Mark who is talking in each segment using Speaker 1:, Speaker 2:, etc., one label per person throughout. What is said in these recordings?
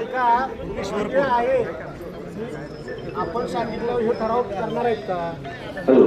Speaker 1: ऐका हे आहे. आपण सांगितलं हे ठराव करणार आहेत का?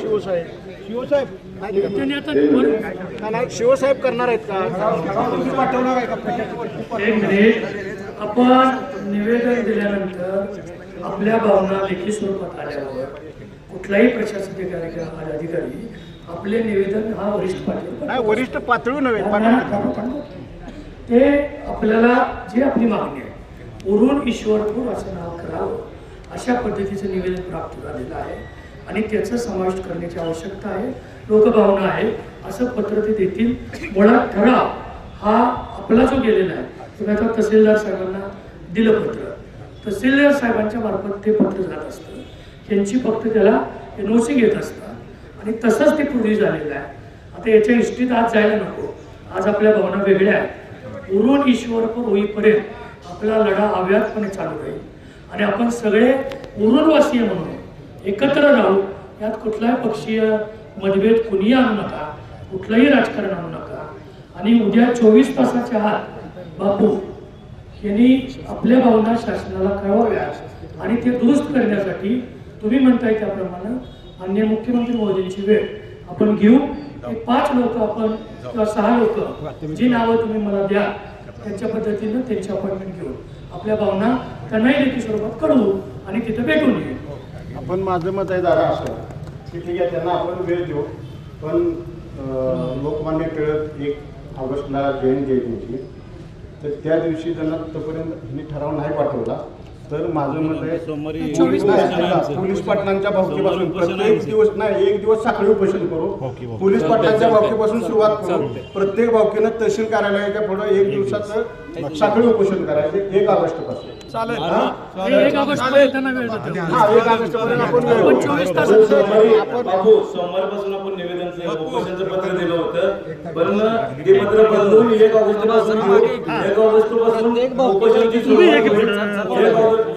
Speaker 1: शिवसाहेब. शिवसाहेब नाही शिवसाहेब करणार आहेत का? पाठवणार आहे का
Speaker 2: एक मिनिट. आपण निवेदन दिल्यानंतर आपल्या भावना लेखी स्वरूपात आल्यावर कुठलाही प्रशासकीय किंवा अधिकारी आपले निवेदन हा वरिष्ठ
Speaker 1: नाही वरिष्ठ पातळी नव्हे पाठवणार.
Speaker 2: ते आपल्याला जी आपली मागणी आहे उरून ईश्वरपूर असं नाव करावं अशा पद्धतीचं निवेदन प्राप्त झालेलं आहे. आणि त्याचं समाविष्ट करण्याची आवश्यकता आहे लोकभावना आहे असं पत्र ते देतील. मुळात ठराव हा आपला जो गेलेला आहे तुम्ही आता तहसीलदार साहेबांना दिलं पत्र. तहसीलदार साहेबांच्या मार्फत ते पत्र जात असतं. त्यांची फक्त त्याला एन ओ सी घेत असतात. आणि तसंच ते पूर्वी झालेलं आहे. आता याच्या इष्टीत आज जायला नको. आज आपल्या भावना वेगळ्या आहेत. उरून ईश्वर होईपर्यंत आपला लढा अव्याहतपणे चालू राहील. आणि आपण सगळे उरूनवासीय म्हणून एकत्र राहू यात कुठलाही पक्षीय मतभेद कुणीही आणू नका कुठलंही राजकारण आणू नका. आणि उद्या चोवीस तासाच्या आत बापू यांनी आपल्या भावना शासनाला कळवाव्या आणि ते दुरुस्त करण्यासाठी तुम्ही म्हणताय त्याप्रमाणे माननीय मुख्यमंत्री मोदींची वेळ. आपण घेऊ. पाच लोक आपण किंवा सहा लोक जी नावं तुम्ही मला द्या त्यांच्या पद्धतीनं त्यांची अपॉइंटमेंट घेऊ आपल्या भावना त्यांनाही लेखी स्वरूपात कळवू आणि तिथं भेटून येऊ.
Speaker 1: आपण माझं मत आहे दादा असं. की ठीक आहे त्यांना आपण वेळ देऊ. पण लोकमान्य टिळक एक ऑगस्टला जयंती आहे त्यांची. तर त्या दिवशी त्यांना तोपर्यंत ठराव नाही पाठवला. तर माझं मत आहे पोलीस पोलीस पाटलांच्या भावकीपासून प्रत्येक दिवस नाही एक दिवस साखळी उपोषण करू. पोलीस पाटलांच्या भावकीपासून सुरुवात करू. प्रत्येक भावकीनं तहसील कार्यालयाच्या पुढे एक दिवसाचं साखळी उपोषण करायचे. एक ऑगस्टपासून चालेल
Speaker 2: एक ऑगस्ट पर्यंत त्यांना वेळ देतो.
Speaker 1: हा एक ऑगस्ट पर्यंत आपण वेळ
Speaker 2: आपण
Speaker 1: देऊ.
Speaker 2: चोवीस तास
Speaker 1: आपण
Speaker 3: बाबू सोमवारपासून आपण निवेदनचं उपोषणचं पत्र दिलं होतं. पण ते पत्र बदलून एक ऑगस्टपासून एक ऑगस्टपासून उपोषणाची सुरुवात होईल. एक ऑगस्ट